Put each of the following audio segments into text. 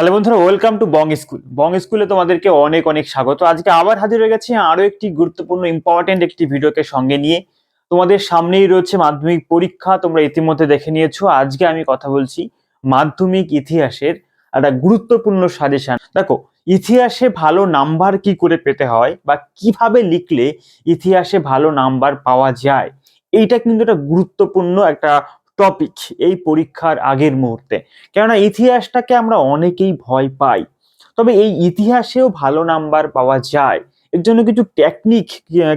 তাহলে বন্ধুরা welcome to Bong school Bong স্কুলে তোমাদেরকে অনেক অনেক স্বাগত। আজকে আবার হাজির হয়ে গেছি আরও একটি গুরুত্বপূর্ণ ইম্পর্টেন্ট একটি ভিডিওকে সঙ্গে নিয়ে। তোমাদের সামনেই রয়েছে মাধ্যমিক পরীক্ষা, তোমরা ইতিমধ্যে দেখে নিয়েছো। আজকে আমি কথা বলছি মাধ্যমিক ইতিহাসের একটা গুরুত্বপূর্ণ সাজেশন দেখো, ইতিহাসে ভালো নাম্বার কি করে পেতে হয় বা কীভাবে লিখলে ইতিহাসে ভালো নাম্বার পাওয়া যায়, এইটা কিন্তু একটা গুরুত্বপূর্ণ একটা টপিক এই পরীক্ষার আগের মুহূর্তে। কেননা ইতিহাসটাকে আমরা অনেকেই ভয় পাই। তবে এই ইতিহাসেও ভালো নাম্বার পাওয়া যায়। এর জন্য কিছু টেকনিক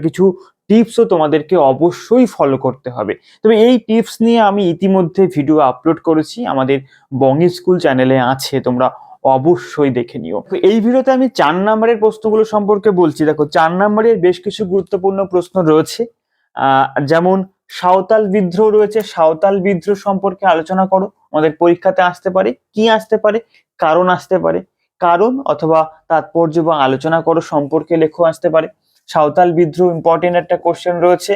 কিছু টিপসও তোমাদেরকে অবশ্যই ফলো করতে হবে। তবে এই টিপস নিয়ে আমি ইতিমধ্যে ভিডিও আপলোড করেছি। আমাদের বঙ্গি স্কুল চ্যানেলে আছে, তোমরা অবশ্যই দেখে নিও। এই ভিডিওতে আমি চার নাম্বারের প্রশ্নগুলো সম্পর্কে বলছি। দেখো, চার নাম্বারের বেশ কিছু গুরুত্বপূর্ণ প্রশ্ন রয়েছে। যেমন সাঁওতাল বিদ্রোহ রয়েছে, সাঁওতাল বিদ্রোহ সম্পর্কে আলোচনা করো, আমাদের পরীক্ষাতে আসতে পারে, কি আসতে পারে, কারণ আসতে পারে, কারণ অথবা তাৎপর্য বা আলোচনা করো সম্পর্কে লেখো আসতে পারে, সাঁওতাল বিদ্রোহ ইম্পর্টেন্ট একটা কোশ্চেন রয়েছে,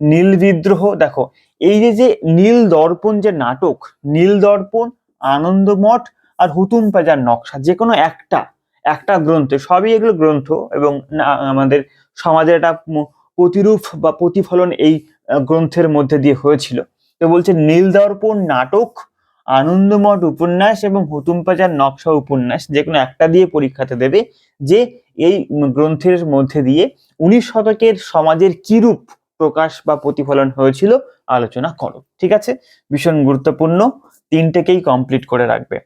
নীল বিদ্রোহ, দেখো, এই যে যে নীল দর্পণ যে নাটক, নীল দর্পণ, আনন্দমঠ আর হুতুম পাজার নকশা, যে কোনো একটা একটা গ্রন্থ, সবই এগুলো গ্রন্থ এবং আমাদের সমাজের একটা প্রতিরূপ বা প্রতিফলন এই গ্রন্থের মধ্যে দিয়ে হয়েছিল। তো বলছে, নীল দর্পণ নাটক, আনন্দমঠ উপন্যাস এবং হুতুম পাজার নকশা উপন্যাস, যে কোনো একটা দিয়ে পরীক্ষাতে দেবে যে এই গ্রন্থের মধ্যে দিয়ে উনিশ শতকের সমাজের কিরূপ প্রকাশ বা প্রতিফলন হয়েছিল, আলোচনা করো। ঠিক আছে? ভীষণ গুরুত্বপূর্ণ। তিনটেকেই কমপ্লিট করে রাখবে।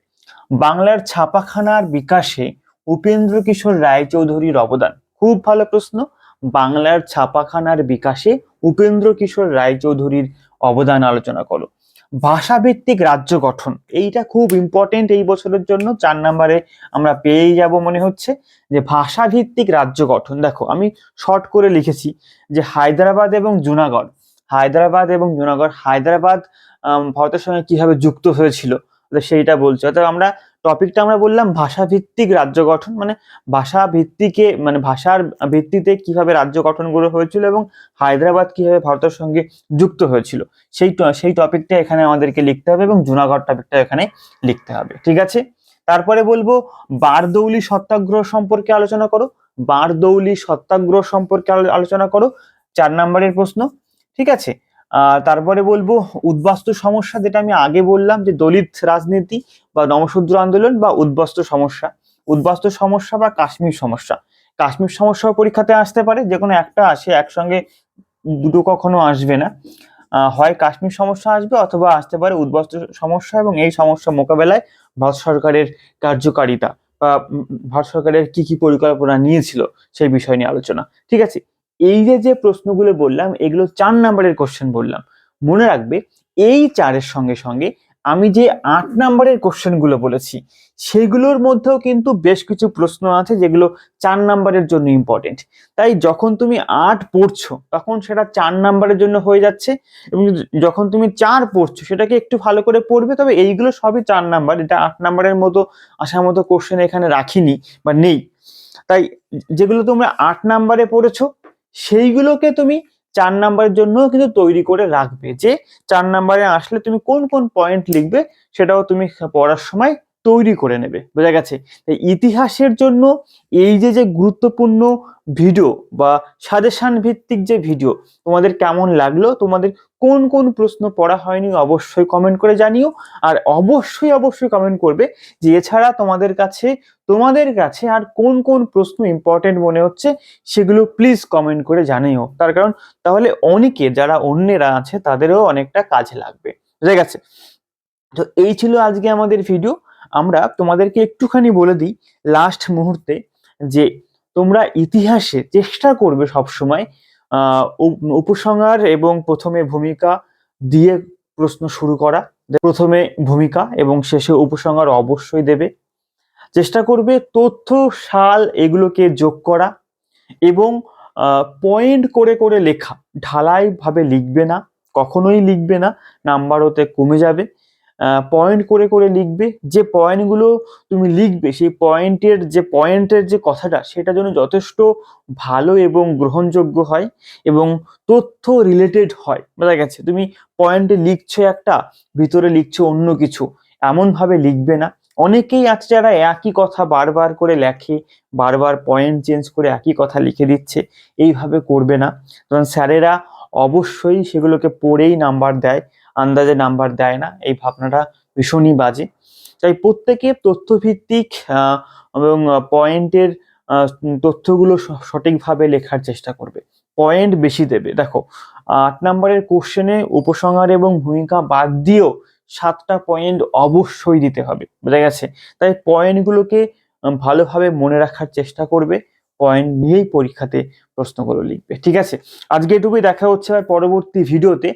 বাংলার ছাপাখানার বিকাশে উপেন্দ্র কিশোর রায়চৌধুরীর অবদান। খুব ভালো প্রশ্ন। বাংলার ছাপাখানার বিকাশে উপেন্দ্র কিশোর রায়চৌধুরীর অবদান আলোচনা করো। ভাষাভিত্তিক রাজ্য গঠন, এইটা খুব ইম্পর্টেন্ট এই বছরের জন্য। চার নম্বরে আমরা পেয়েই যাব মনে হচ্ছে যে ভাষাভিত্তিক রাজ্য গঠন। দেখো, আমি শর্ট করে লিখেছি যে হায়দ্রাবাদ এবং জুনাগড়। হায়দ্রাবাদ এবং জুনাগড়, হায়দ্রাবাদ ভারতের সঙ্গে কীভাবে যুক্ত হয়েছিল সেইটা বলছে। অর্থাৎ আমরা টপিকটা আমরা বললাম ভাষাভিত্তিক রাজ্য গঠন মানে ভাষা ভিত্তিকে মানে ভাষার ভিত্তিতে কীভাবে রাজ্য গঠনগুলো হয়েছিল এবং হায়দ্রাবাদ কীভাবে ভারতের সঙ্গে যুক্ত হয়েছিল। সেই সেই টপিকটা এখানে আমাদেরকে লিখতে হবে এবং জুনাগড় টপিকটা এখানে লিখতে হবে, ঠিক আছে? তারপরে বলব বারদৌলি সত্যাগ্রহ সম্পর্কে আলোচনা করো। বারদৌলি সত্যাগ্রহ সম্পর্কে আলোচনা করো। চার নম্বরের প্রশ্ন, ঠিক আছে? তারপরে বলব উদ্বাস্তু সমস্যা, যেটা আমি আগে বললাম যে দলিত রাজনীতি বা নমশূদ্র আন্দোলন বা উদ্বাস্তু সমস্যা। উদ্বাস্তু সমস্যা বা কাশ্মীর সমস্যা। কাশ্মীর সমস্যাও পরীক্ষাতে আসতে পারে যে কোনো একটা আসে, একসঙ্গে দুটো কখনো আসবে না। হয় কাশ্মীর সমস্যা আসবে অথবা আসতে পারে উদ্বাস্তু সমস্যা এবং এই সমস্যা মোকাবেলায় ভারত সরকারের কার্যকারিতা বা ভারত সরকারের কি কি পরিকল্পনা নিয়েছিল সেই বিষয় নিয়ে আলোচনা। ঠিক আছে? এই যে যে প্রশ্নগুলো বললাম, এগুলো চার নাম্বারের কোশ্চেন বললাম। মনে রাখবে, এই চারের সঙ্গে সঙ্গে আমি যে আট নাম্বারের কোশ্চেনগুলো বলেছি, সেগুলোর মধ্যেও কিন্তু বেশ কিছু প্রশ্ন আছে যেগুলো চার নাম্বারের জন্য ইম্পর্টেন্ট তাই যখন তুমি আট পড়ছো, তখন সেটা চার নাম্বারের জন্য হয়ে যাচ্ছে এবং যখন তুমি চার পড়ছো, সেটাকে একটু ভালো করে পড়বে, তবে এইগুলো সবই চার নাম্বার। এটা আট নাম্বারের মতো আসার মতো কোশ্চেন এখানে রাখিনি বা নেই। তাই যেগুলো তোমরা আট নাম্বারে পড়েছো সেইগুলোকে তুমি চার নাম্বারের জন্য কিন্তু তৈরি করে রাখবে। যে চার নাম্বারে আসলে তুমি কোন কোন পয়েন্ট লিখবে সেটাও তুমি পড়ার সময় তৈরি করে নেবে। বোঝা গেছে? ইতিহাসের জন্য এই যে যে গুরুত্বপূর্ণ ভিডিও বা সাজেশন ভিত্তিক যে ভিডিও তোমাদের কেমন লাগল? তোমাদের কোন কোন প্রশ্ন পড়া হয়নি অবশ্যই কমেন্ট করে জানিও। আর অবশ্যই অবশ্যই কমেন্ট করবে যে, এছাড়া তোমাদের কাছে তোমাদের কাছে আর কোন কোন প্রশ্ন ইম্পর্টেন্ট মনে হচ্ছে সেগুলো প্লিজ কমেন্ট করে জানিও। তার কারণ তাহলে অনেকে, যারা অন্যেরা আছে, তাদেরও অনেকটা কাজে লাগবে। বুঝা গেছে? তো এই ছিল আজকে আমাদের ভিডিও আমরা তোমাদেরকে একটুখানি বলে দিই লাস্ট মুহূর্তে যে তোমরা ইতিহাসে চেষ্টা করবে সবসময় উপসংহার এবং প্রথমে ভূমিকা দিয়ে প্রশ্ন শুরু করা। প্রথমে ভূমিকা এবং শেষে উপসংহার অবশ্যই দেবে। চেষ্টা করবে তথ্য, সাল এগুলোকে যোগ করা এবং পয়েন্ট করে করে লেখা। ঢালাই ভাবে লিখবে না, কখনোই লিখবে না নাম্বার ওতে কমে যাবে। পয়েন্ট করে করে লিখবে, যে পয়েন্টগুলো তুমি লিখবে, সেই পয়েন্টের যে পয়েন্টের যে কথাটা, সেটা যেন যথেষ্ট ভালো এবং গ্রহণযোগ্য হয় এবং তথ্য রিলেটেড হয়। বোঝা গেছে? তুমি পয়েন্টে লিখছো একটা, ভিতরে লিখছো অন্য কিছু এমন ভাবে লিখবে না। অনেকেই আছে যারা একই কথা বারবার করে লেখে, বারবার পয়েন্ট চেঞ্জ করে একই কথা লিখে দিচ্ছে, এইভাবে করবে না। কারণ স্যারেরা অবশ্যই সেগুলোকে পড়েই নাম্বার দেয়। আন্দাজে নাম্বার দেয় না। এই ভাবনাটা ভীষণই বাজে। তাই প্রত্যেকে তথ্যভিত্তিক এবং পয়েন্টের তথ্যগুলো সঠিকভাবে লেখার চেষ্টা করবে। পয়েন্ট বেশি দেবে। দেখো, আট নম্বরের কোশ্চেনে উপসংহার এবং ভূমিকা বাদ দিয়েও সাতটা পয়েন্ট অবশ্যই দিতে হবে। বোঝা গেছে? তাই পয়েন্টগুলোকে ভালোভাবে মনে রাখার চেষ্টা করবে। পয়েন্ট নিয়েই পরীক্ষাতে প্রশ্নগুলো লিখবে, ঠিক আছে? আজকে এটুকুই দেখা হচ্ছে আর পরবর্তী ভিডিওতে।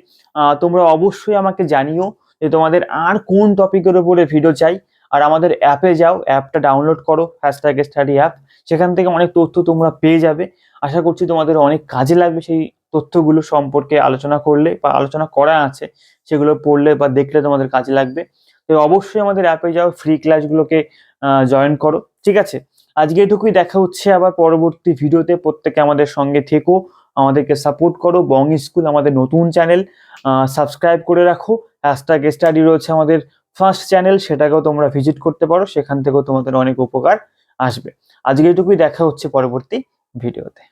তোমরা অবশ্যই আমাকে জানিও যে তোমাদের আর কোন টপিকের উপরে ভিডিও চাই। আর আমাদের অ্যাপে যাও অ্যাপটা ডাউনলোড করো হ্যাশট্যাগ স্টাডি অ্যাপ সেখান থেকে অনেক তথ্য তোমরা পেয়ে যাবে। আশা করছি তোমাদের অনেক কাজে লাগবে সেই তথ্যগুলো সম্পর্কে আলোচনা করলে বা আলোচনা করা আছে, সেগুলো পড়লে বা দেখলে তোমাদের কাজে লাগবে। তো অবশ্যই আমাদের অ্যাপে যাও ফ্রি ক্লাসগুলোকে জয়েন করো, ঠিক আছে? আজকে এটুকুই দেখা হচ্ছে। আবার পরবর্তী ভিডিওতে প্রত্যেকে আমাদের সঙ্গে থেকো। আমাদেরকে সাপোর্ট করো। বং স্কুল আমাদের নতুন চ্যানেল। সাবস্ক্রাইব করে রাখো। হ্যাশট্যাগ স্টাডি রয়েছে আমাদের ফার্স্ট চ্যানেল। সেটাকেও তোমরা ভিজিট করতে পারো। সেখান থেকেও তোমাদের অনেক উপকার আসবে। আজকে এটুকুই দেখা হচ্ছে পরবর্তী ভিডিওতে।